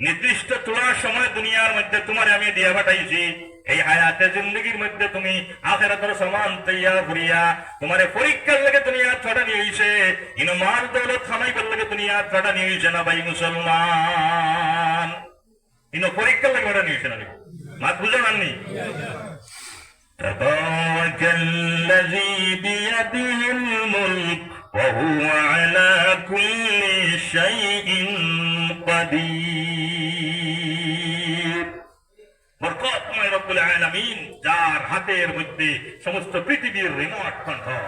নির্দিষ্ট তোলার সময় দুনিয়ার মধ্যে তোমার আমি দিয়া পাঠাইছি এই হায়াতে জিন্দগির মধ্যে তুমি আখেরাতের সমান তৈয়া করিয়া তোমার পরীক্ষার লেগে দুনিয়া ছড়া নিয়েছে ইনো মাল দৌলত খামাইবার লেগে দুনিয়া ছড়া নিয়েছে না ভাই মুসলমান ইনো পরীক্ষার লেগে ওটা নিয়েছে না মাত বুঝে মাননি تبارك الذي بيده الملك وهو على كل شيء قدير রব্বুল আলামিন, যার হাতের মধ্যে সমস্ত পৃথিবীর রিমোট কন্ট্রোল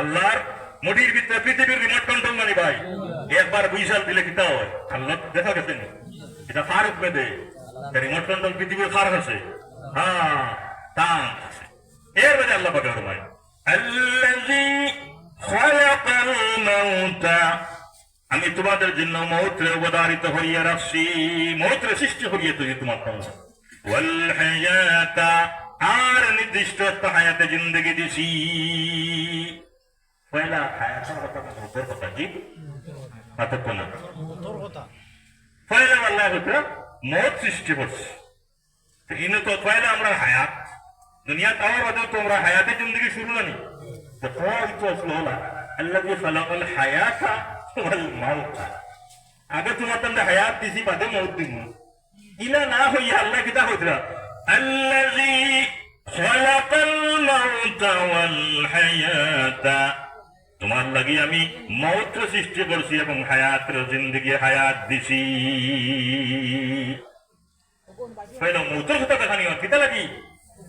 আল্লাহর মুডির ভিতরে পৃথিবীর রিমোট কন্ট্রোল মানে ভাই, একবার বুঝাল দিলে কিতা হয়? আল্লাহ দেখা গেছে? এটা ফারুক বেদে। রিমোট কন্ট্রোল পৃথিবীর ফার আছে। হ্যাঁ তা আছে। এর বেদে আল্লাহ পাকে ফরমায় আল্লাযী খালাকাল মাউতা। আমি তোমাদের জন্য মৌত্রে অবদারিত হইয়া রাখছি। মৌত্রে সৃষ্টি করিয়ে তৈরি তোমার আর নির্দিষ্ট একটা হায়াতে জিন্দগি দিছি পয়লা হায়াতের কথা মৌতের কথা জি মাতক না তোর কথা পয়লা আল্লাহ হতে মৌত সৃষ্টি করছে তো ইনো তো পয়লা আমরা হায়াত দুনিয়া তাও বাদে তোমরা হায়াতে জিন্দগি শুরু নানি তো তোমার তো আসলো হলা আল্লাহ খালাকাল হায়াতা ওয়াল মাউতা আগে তোমার হায়াত দিছি বাদে মৌত দিব ইলা না হইয়া আল্লাহ কিতা হইতরা আল্লাযী মাউতা ওয়াল হায়াতা। তোমার লাগি আমি মৌত্র সৃষ্টি করছি এবং হায়াতের জিন্দগি হায়াত দিছি। কথা নিও কিতা লাগি?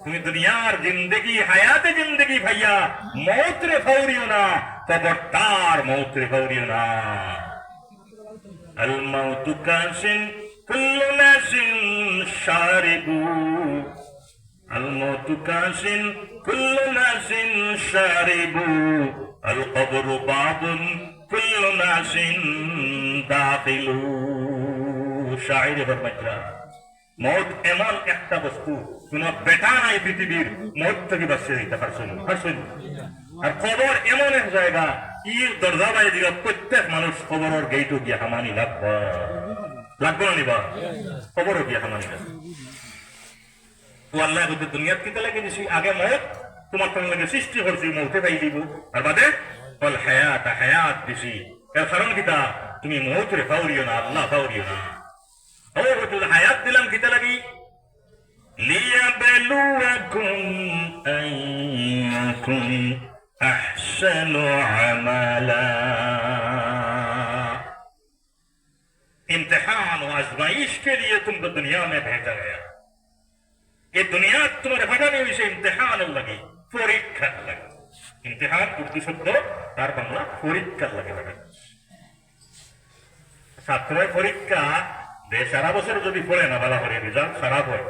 তুমি দুনিয়ার জিন্দগি, হায়াতে জিন্দগি ভাইয়া, মৌত্রে ফাউরিও না কবরটার মৌত্রে ফাউরিও না। আল মাউতু কাসিন কুল্লু নাসিন শারিবু الموت كاس كل ناس شارب القبر باب كل ناس داخل শাইরে ফরমাইরা মত এমন একটা বস্তু কোন বেটা নাই পৃথিবীর মত থেকে বাঁচিয়ে দিতে পারছেন পারছেন আর কবর এমন এক জায়গা ই দরজা বাইরে দিকে প্রত্যেক মানুষ কবরের গেইটও গিয়া হামানি লাগব লাগবো না নিবা? কবরও গিয়া হামানি লাগবে ও আল্লাহ যদি দুনিয়াত কিতে লাগে দিছি আগে মত, তোমার তোমার লাগে সৃষ্টি করছি মৌতে পাই দিব। আর বাদে বল হায়াত হায়াত দিছি। এর কারণ কিতা? তুমি মৌত রে ফাউরিও না, আল্লাহ ফাউরিও না। ও যদি হায়াত দিলাম কিতে লাগি? লিয়াবলুয়াকুম আইয়াকুম আহসানু আমালা। इम्तिहान और आजमाइश के लिए तुमको दुनिया में भेजा गया ये दुनिया तुम्हारे हटाने विषय इम्तिहान लगी পরীক্ষার লাগে ইমতিহান উর্দু শব্দ তার বাংলা পরীক্ষার লাগে লাগে ছাত্রের পরীক্ষা যে সারা বছর যদি পড়ে না বলা করে রেজাল্ট খারাপ হয়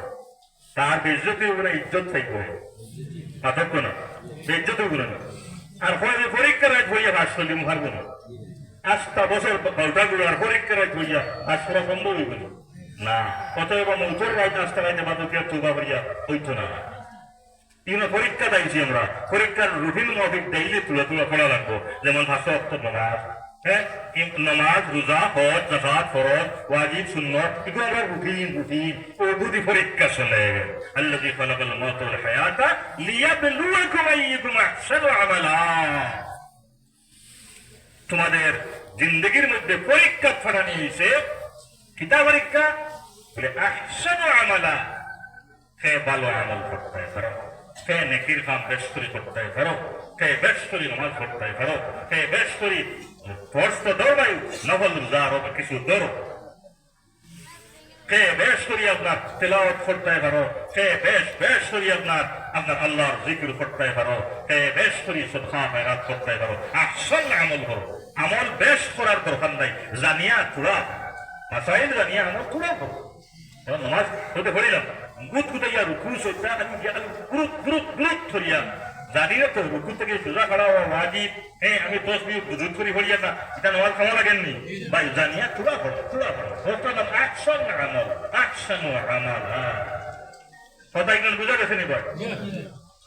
তার বেজ্জতি উপরে ইজ্জত থাকবে পার্থক্য না বেজ্জতি উপরে না আর হয় যে পরীক্ষার রাত হইয়া ভাস করলি মুখার না আস্তা বছর বাউটা গুলো আর পরীক্ষার রাত হইয়া আজ করা সম্ভব হইব না। অতএব মৌতর রাত আস্তা রাইতে বাদকে তুবা করিয়া হইতো না। তিন পরীক্ষা দিয়েছি আমরা। পরীক্ষার রুটিন মফিক ডেইলি তুলে তুলে পড়া লাগবো। যেমন ভাষা নামাজ। হ্যাঁ? নামাজ রোজা হজ জাকাত ফরজ ওয়াজিব সুন্নত এগুলো আমরা রুটিন রুটিন ও দুটি পরীক্ষা চলে খালাকাল মাউতা ওয়াল হায়াতা লিয়াবলুয়াকুম আইয়ুকুম আহসানু আমালা। তোমাদের জিন্দগির মধ্যে পরীক্ষা ছড়া নিয়েছে। কিতা পরীক্ষা? বলে আমালা। সে ভালো আমল করতে পারো সে নেকির কাম বেশ করে করতে পারো সে বেশ করে নামাজ করতে পারো সে বেশ করে ফর্স তো দৌড়াই আরও কিছু দৌড়ো। কে বেশ করি আপনার তেলাওয়াত করতে পারো। কে বেশ বেশ করি আপনার আপনার আল্লাহর জিকির করতে পারো। কে বেশ করি সদকা মেরাত করতে পারো। আসল আমল করো। আমল বেশ করার দরকার নাই। জানিয়া তুলা মাসাইল জানিয়া আমল তুলা করো। নামাজ হতে পড়িলাম। গুত গুতাইয়া রুকু সজ্জা আমি গুরুত গুরুত গুরুত ধরিয়া তো রুকু থেকে সোজা করা ওয়াজিব হ্যাঁ আমি করি না এটা খাওয়া ভাই, জানিয়া ওটা অ্যাকশন আমল অ্যাকশন আমল কথা একজন বুঝা গেছে নি ভাই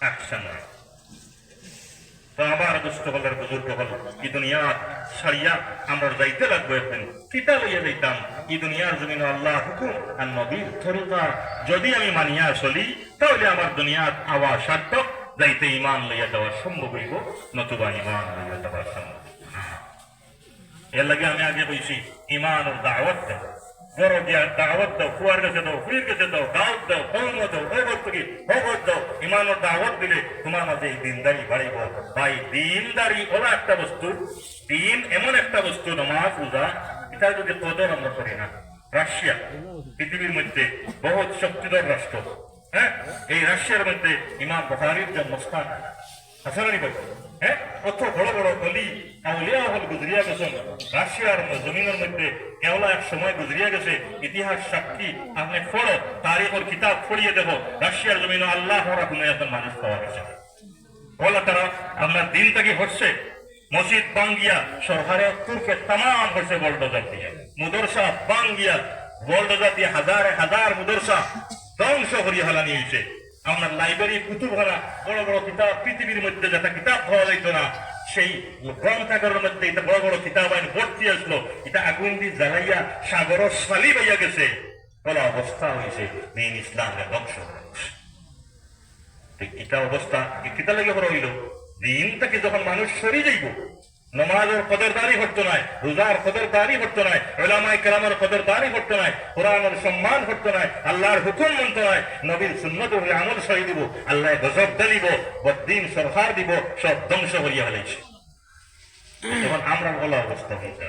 অ্যাকশন তো আমার দুষ্ট বুজুর্গ হল। ই দুনিয়া সারিয়া আমরা যাইতে লাগবো কিতা লইয়া যাইতাম? ই দুনিয়ার জমিন আল্লাহ হুকুম আর নবীর তরিকা যদি আমি মানিয়া চলি, তাহলে আমার দুনিয়ার আওয়া সার্থক। যাইতে ইমান লইয়া যাওয়া সম্ভব হইব, নতুবা ইমান লইয়া যাওয়া সম্ভব। এর লাগে আমি আগে বলছি ইমান ও দাওয়াত দাও। বড় দিয়া দাওয়াত দাও ফুয়ার কাছে দাও ফুয়ের কাছে দাও দাওয়াত দাও কৌম দাও ভগত থেকে ভগত দাও। ইমান ও দাওয়াত দিলে তোমার মাঝে এই দিনদারি বাড়িব। ভাই, দিনদারি হলো একটা বস্তু। দিন এমন একটা বস্তু, নমাজ, রোজা এটা যদি কদর আমরা করি না। রাশিয়া, পৃথিবীর মধ্যে বহুত শক্তিধর রাষ্ট্র। হ্যাঁ এই রাশিয়ার মধ্যে ইমাম বহারির জন্মস্থান হাসানি ভাই হ্যাঁ কত বড় বড় হল গুজরিয়া গেছেন রাশিয়ার জমিনের মধ্যে কেওলা এক সময় গুজরিয়া গেছে ইতিহাস সাক্ষী আপনি পড়ো তারিখের কিতাব পড়িয়ে দেবো রাশিয়ার জমিনে আল্লাহ একজন মানুষ পাওয়া গেছে বলা তারা আপনার দিন থেকে হচ্ছে মসজিদ বাঙ্গিয়া সরকারে তুর্কে তাম হচ্ছে বলডোজার দিয়ে বাঙ্গিয়া বলডোজার দিয়ে হাজারে হাজার মুদরসা ধ্বংস করিয়া হালানি হয়েছে আপনার লাইব্রেরি কুতুবহারা, বড় বড় কিতাব, পৃথিবীর মধ্যে যেটা কিতাব পাওয়া যাইত না, সেই গ্রন্থাগারের মধ্যে এটা বড় বড় কিতাব আইন ভর্তি আসলো। এটা আগুন দিয়ে জ্বালাইয়া সাগর সালি বাইয়া গেছে। বলা অবস্থা হয়েছে দিন ইসলামের ধ্বংস এটা অবস্থা কিতা লাগে হইল। দিন থেকে যখন মানুষ সরে যাইব নমাজের কদরদারি করতো নাই, রোজার কদরদারি করতো নাই ওলামাই কেরামের কদরদারি করতো নাই, কোরআনের সম্মান করতো নাই, আল্লাহর হুকুম মানতো নাই, নবীর সুন্নত হলে আমল সহি দিব আল্লাহ গজব দিব বদিন সরকার দিব, সব ধ্বংস করিয়া ফেলেছে তখন আমরা বলা অবস্থা হয়েছে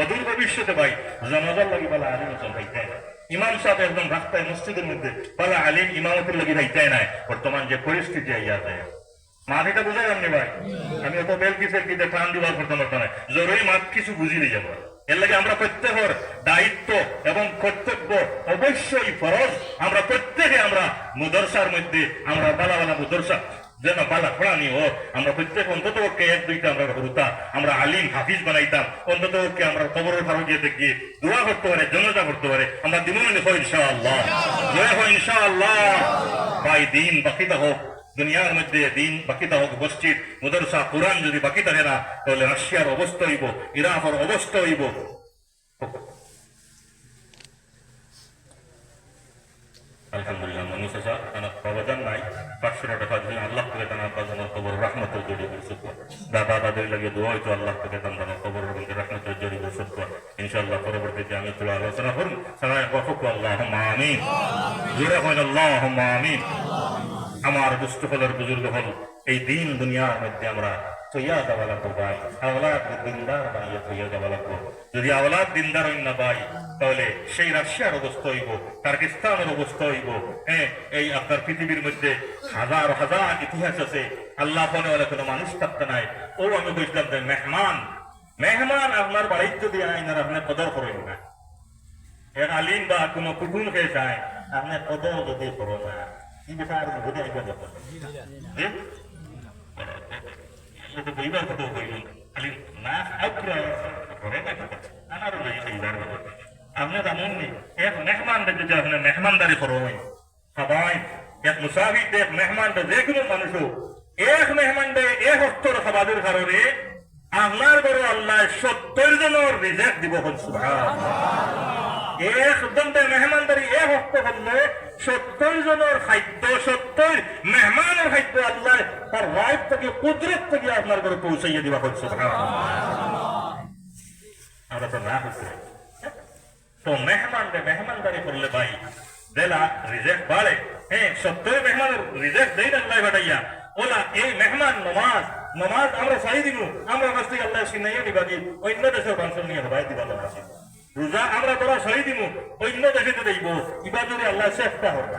অদূর ভবিষ্যতে ভাই, জনজার লাগি বলা আলিম ভাইতে না ইমাম সাহেব একদম রাস্তায় মসজিদের মধ্যে, বলা আলিম ইমামতের লাগি ভাইতে নাই। বর্তমান যে পরিস্থিতি আইয়া যায় মাটিটা বুঝা যাননি ভাই? আমি অত বেলকি সেলকিতে টান দিবার করতে পারতো না জরুরি মাত কিছু বুঝিয়ে যাব। এর লাগে আমরা প্রত্যেকের দায়িত্ব এবং কর্তব্য অবশ্যই ফরজ। আমরা প্রত্যেকে আমরা মুদরসার মধ্যে আমরা বালা বালা মুদরসা। যেন বালা ফোড়ানি ও আমরা প্রত্যেক অন্তত ওকে এক, দুইটা আমরা হরুতা আমরা আলিম, হাফিজ বানাইতাম। অন্তত ওকে আমরা কবরের ফারো গিয়ে গিয়ে দোয়া করতে পারে জনতা করতে পারে। আমরা দিমনে হয় ইনশাআল্লাহ। জয় হয় ইনশাআল্লাহ। ভাই, দিন বাকিটা হোক দুনিয়ার মধ্যে দিন বাকিটা হোক মসজিদ, মুদরসা, কোরআন যদি বাকি থাকে না, তাহলে রাশিয়ার অবস্থা হইব ইরাকের অবস্থা হইব। আলহামদুলিল্লাহ দাদা আল্লাহ পরবর্তীতে আমি আলোচনা করুন। আমার দুষ্ট হলের বুজুর্গ হল এই দিন দুনিয়ার মধ্যে আমরা তৈয়া দেওয়া লাগবো ভাই আওলাদ দিনদার বানিয়ে তৈয়া দেওয়া লাগবো যদি আওলাদ দিনদার হইন না ভাই, তাহলে সেই রাশিয়ার অবস্থা হইব, পাকিস্তানের অবস্থা হইব। হ্যাঁ এই আপনার পৃথিবীর মধ্যে হাজার হাজার ইতিহাস আছে। আল্লাহ ফোনে বলে কোনো মানুষ থাকতে নাই। ও আমি বুঝলাম যে মেহমান মেহমান আপনার বাড়ির যদি আইন আর আপনার কদর করেন না। এক আলিম বা কোনো কুটুম খেয়ে যায় আপনি কদর যদি করো না। কি বিষয় বুঝে আইবা যখন হ্যাঁ? itu beribadah betul betul alim nah aku mereka anak rumah itu ibadah আপনি জানেন নি এক মেহমান দেখে যে আপনি মেহমানদারি করবেন সবাই এক মুসাফির এক মেহমান যে কোনো মানুষ এক মেহমান এক অর্থর সমাজের কারণে আপনার বড় আল্লাহ সত্তর জনের রিজেক্ট দিব মেহমানদারি, এক অর্থ করলে সত্তর জনের খাদ্য, সত্তর মেহমানের খাদ্য আল্লাহ তার রাইট থেকে, কুদরত থেকে আপনার পৌঁছাইয়া দিবা হচ্ছে আমরা তো না হচ্ছে তো মেহমান মেহমানদারি করলে ভাই, দেলা রিজেক্ট বাড়ে। হ্যাঁ সত্তর মেহমান রিজেক্ট দেই আল্লাহ বাটাইয়া ওলা, এই মেহমান নমাজ নমাজ আমরা চাই দিব আমরা আল্লাহ সিনাইয়া দিবা অন্য দেশের বাঞ্চল নিয়ে ভাই দিবা আল্লাহ রোজা আমরা তোরা সহি দিব অন্য দেশে দেব ইবাদরে আল্লাহ চেষ্টা হবে